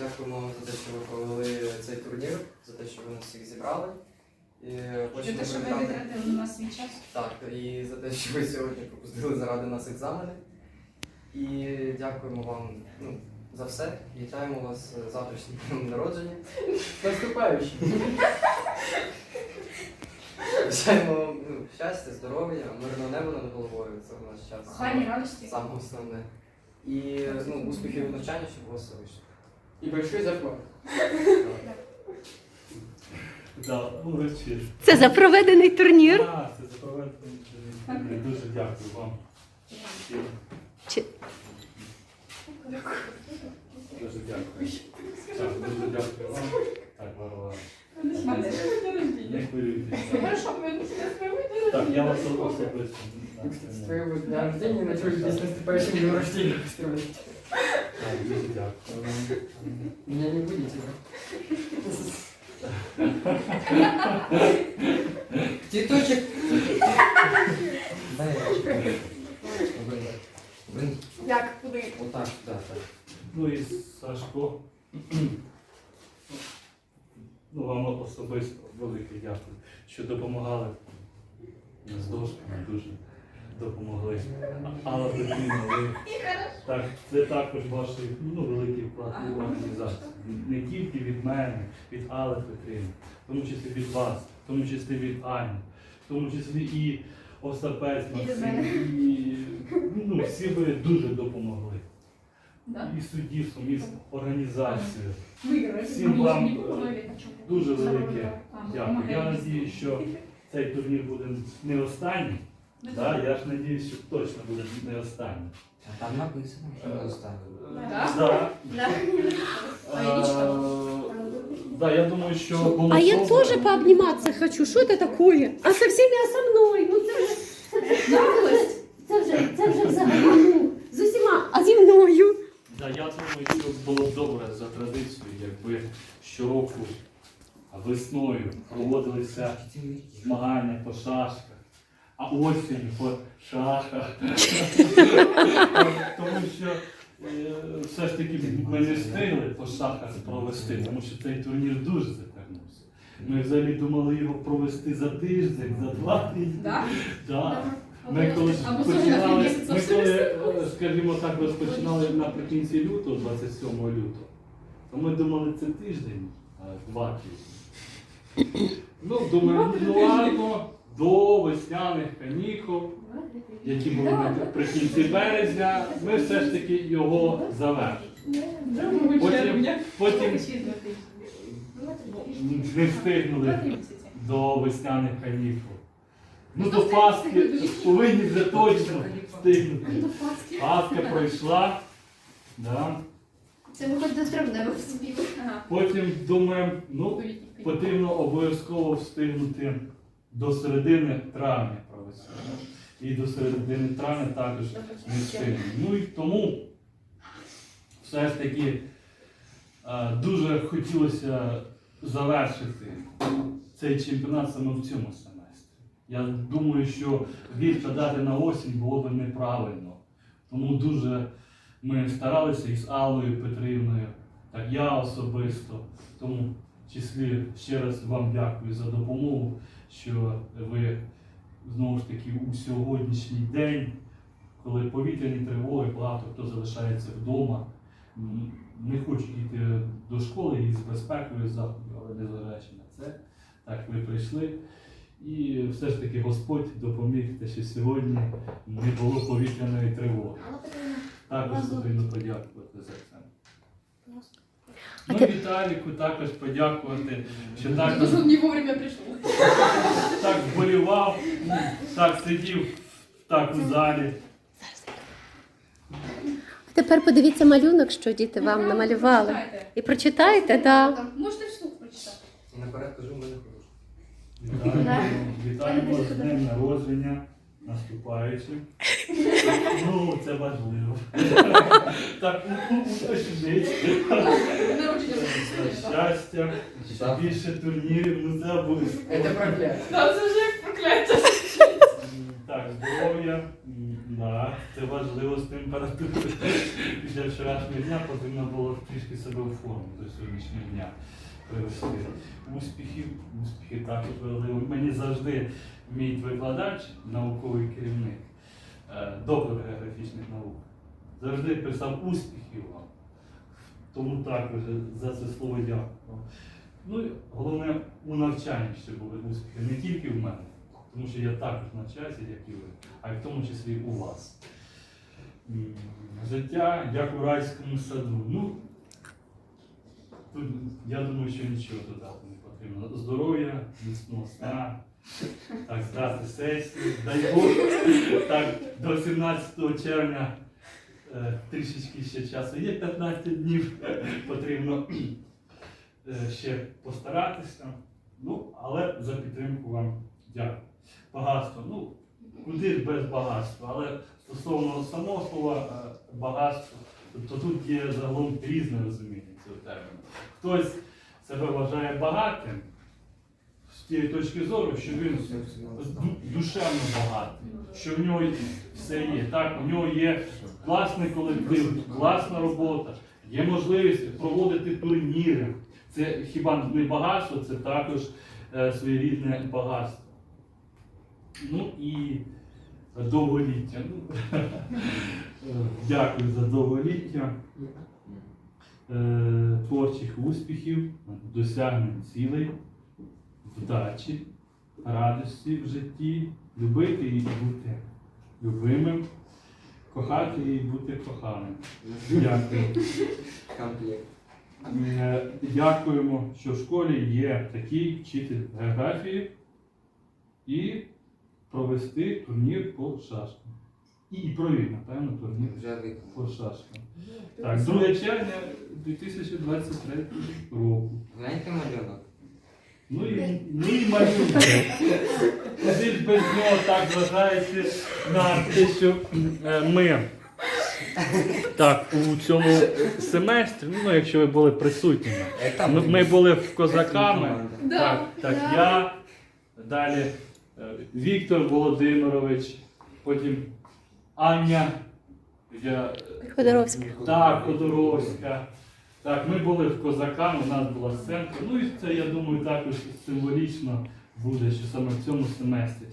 дякуємо вам за те, що ви провели цей турнір, за те, що ви нас всіх зібрали. І За те, що ви привітати- витратили на свій час. Так, і за те, що ви сьогодні пропустили заради нас екзамени. І дякуємо вам ну, за все. Вітаємо вас з завтрашнім днем народження. Наступаючий. Бажаємо вам ну, щастя, здоров'я, мирного неба над головою. Це в наш час. Кохання, радості. Саме основне. І ну, успіхів у навчанні, щоб у вас все вийшло. І большой зарплат. Да, урочисто. Це за проведений турнір. Так, це за проведений турнір. Дуже дякую вам. Чи- Дуже дякую. Так, дуже дякую вам. Так, Варвара. Не. Хорошо, Так, я вас особисто. так, С твоего дня рождения начали здесь наступающим днем рождения. Так, дуже дякую вам. Меня не будете, да? Тіточек! Дай я. Як, куди? отак, так, так. Ну і Сашко. Ну, вам особисто велике дякую, що допомагали з дошками, дуже допомогли. Алла Петрівна, ви так, це також ваш ну, великий вклад у організацію. Не тільки від мене, від Алли Петрівни, в тому числі від вас, в тому числі від Ані, в тому числі і Остапець Максим, і ну, всі ви дуже допомогли. Да. І суддівством, і організацією. Всім вам? Дуже велике дякую. Я надію, що цей турнір буде не останній. Ну, Да? Я ж надіюсь, що точно буде не останній. А там написано, що ми оставили. Да? Да. Да. Е, я думаю, що було А я добре. тоже пообниматься хочу. Что это такое? А со всеми, а со мной? Ну це вже це наглость. Це вже, це вже взагалі. Ну, з усіма, а зі мною. Да, я думаю, що було б добре за традицією, якби щороку весною проводилися змагання по шашках, а осінню по шахах. Тому що е, все ж таки ми не встигли по шахах провести, тому що цей турнір дуже затягнувся. Ми взагалі думали його провести за тиждень, за два тижні. Да? Да. Ми коли починали, ми коли, скажімо так, розпочинали наприкінці лютого, 27 лютого, то ми думали, це тиждень, а два тижні. Ну, думаю, ну ладно, до весняних канікул, які були наприкінці березня, ми все ж таки його завершимо. Потім, потім не встигнули до весняних канікул. Ну, до Пасхи повинні вже точно встигнути. Пасха пройшла. Да. Це ми хоч до трьох не Потім думаємо, ну, потрібно обов'язково встигнути до середини травня провести. І до середини травня також не встигнемо. Ну і тому все ж таки е, дуже хотілося завершити цей чемпіонат саме в цьому семестрі. Я думаю, що відкладати на осінь було б неправильно. Тому дуже ми старалися із Аллою Петрівною, так я особисто. Тому в числі ще раз вам дякую за допомогу, що ви знову ж таки у сьогоднішній день, коли повітряні тривоги, багато хто залишається вдома, не хочуть йти до школи і з безпекою заходів, але незважаючи на це, так ви прийшли. І все ж таки Господь допоміг те, що сьогодні не було повітряної тривоги. Також потрібно подякувати за це. Ну, ти- Віталіку також подякувати, що так, Потому что он не вовремя пришел. так вболівав, так сидів так у залі. А тепер подивіться малюнок, що діти вам намалювали. Прочитайте. І прочитайте, так. Да. Можете вслух прочитати. Наперед кажу, ми не хороші. Вітаємо, вітаємо з днем народження, наступаючим. Ну, це важливо. Так. Народження Щастя, більше турнірів, ну це буде. Это проклятие. Да, це вже як прокляття. Так, здоров'я, м, Да, це важливо з температурою. Після вчорашнього дня потрібно було трішки себе в форму до сьогоднішнього дня. Успіхів, успіхи також важливо. Мені завжди мій викладач, науковий керівник, е, доктор географічних наук, завжди писав успіхів вам. Тому також за це слово дякую. Ну головне у навчанні ще були успіхи, не тільки в мене, тому що я також навчаюся, як і ви, а й в тому числі у вас. Життя як у райському саду. Ну, тут я думаю, що нічого додати не потрібно. Здоров'я, міцного сна, так, здати сесію, дай Бог, так, до 17 червня е, трішечки ще часу є 15 днів, потрібно е, ще постаратися. Ну, але за підтримку вам дякую. Багатство. Ну, куди ж без багатства, але стосовно самого слова е, багатство, то тут є загалом різне розуміння цього терміну. Хтось себе вважає багатим з тієї точки зору, що він душевно багатий, що в нього все є. Так, у нього є класний колектив, класна робота, є можливість проводити турніри. Це хіба не багатство, це також е, своєрідне багатство. Ну і довголіття. Ну, дякую за довголіття, творчих успіхів, досягнень цілей, вдачі, радості в житті, любити і бути любимим, кохати і бути коханим. Дякую. Е, Дякуємо, що в школі є такий вчитель географії і провести турнір по шашкам. І провів, напевно, турнір Вже виконав. Так, 2 червня 2023 року. Гляньте малюнок. Ну і, ну і малюнок. Куди ж без нього так зважається на те, що е, ми так, у цьому семестрі, ну якщо ви були присутніми, ми, ми були в козаками. Так, так, я, далі е, Віктор Володимирович, потім Аня. Я, Ходоровська. так, Ходоровська. Так, ми були в козаках, у нас була сценка. Ну і це, я думаю, також символічно буде, що саме в цьому семестрі.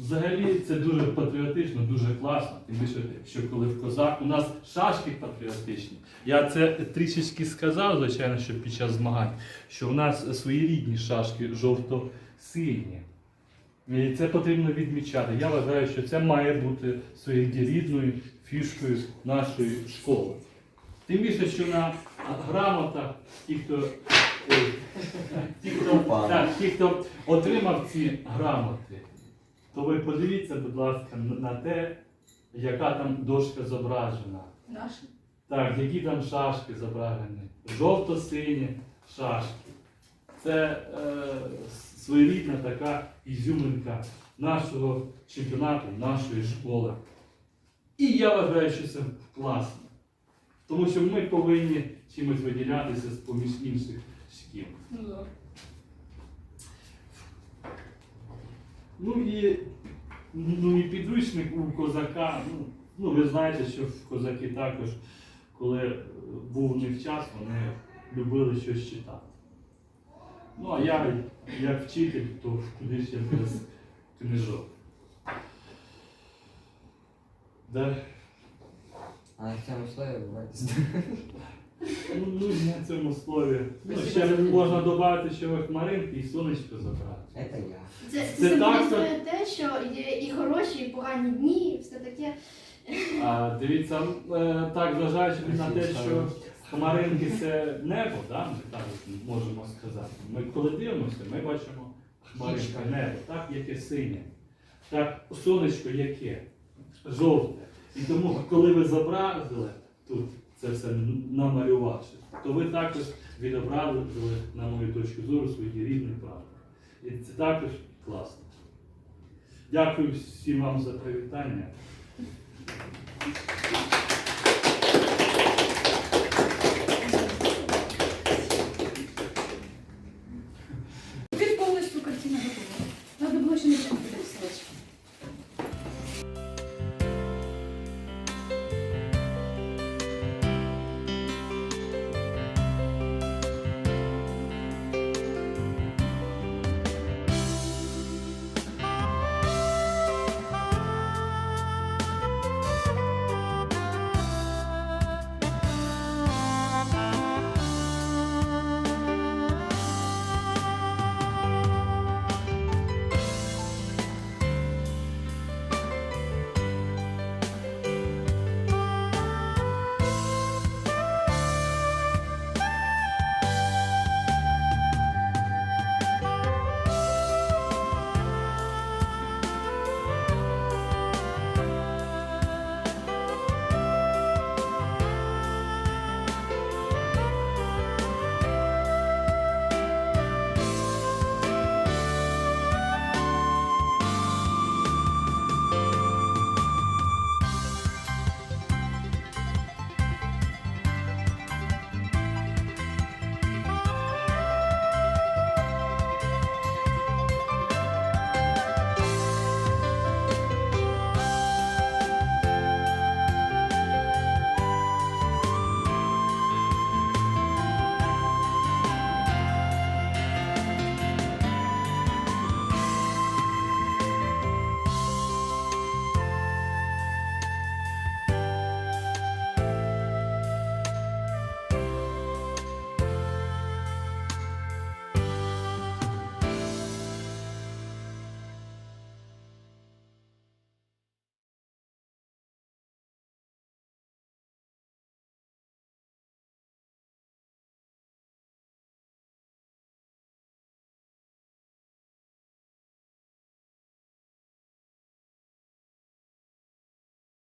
Взагалі це дуже патріотично, дуже класно. Тим більше, що коли в козак у нас шашки патріотичні. Я це трішечки сказав, звичайно, що під час змагань, що в нас своєрідні шашки жовто-сині. І це потрібно відмічати. Я вважаю, що це має бути своєрідною фішкою нашої школи. Тим більше, що на грамотах ті, хто, ті, хто, так, ті, хто отримав ці грамоти, то ви подивіться, будь ласка, на- на те, яка там дошка зображена. Наші. Так, які там шашки зображені. Жовто-сині шашки. Це е, своєрідна така ізюминка нашого чемпіонату, нашої школи. І я вважаю, що це класно. Тому що ми повинні чимось виділятися з поміж інших шкіл. Ну. Ну і, ну і підручник у козака. Ну, ну ви знаєте, що козаки також, коли був у них час, вони любили щось читати. Ну а я, як вчитель, то куди ж я без книжок. Да. А на цьому слові буває. Ну, ну на цьому слові. Ну, ще можна додати, що ви хмаринки і сонечко забрати. Це я. Це, Це це так, символізує те, що є і хороші, і погані дні, і все таке. А, дивіться, е, так, зважаючи на те, що хмаринки це небо, да, ми так можемо сказати. Ми коли дивимося, ми бачимо хмаринка, небо, так, яке синє. Так, сонечко яке? Жовте. І тому, коли ви зобразили тут це все намалювавши, то ви також відобразили, на мою точку зору, свої рідні правди. І це також класно. Дякую всім вам за привітання.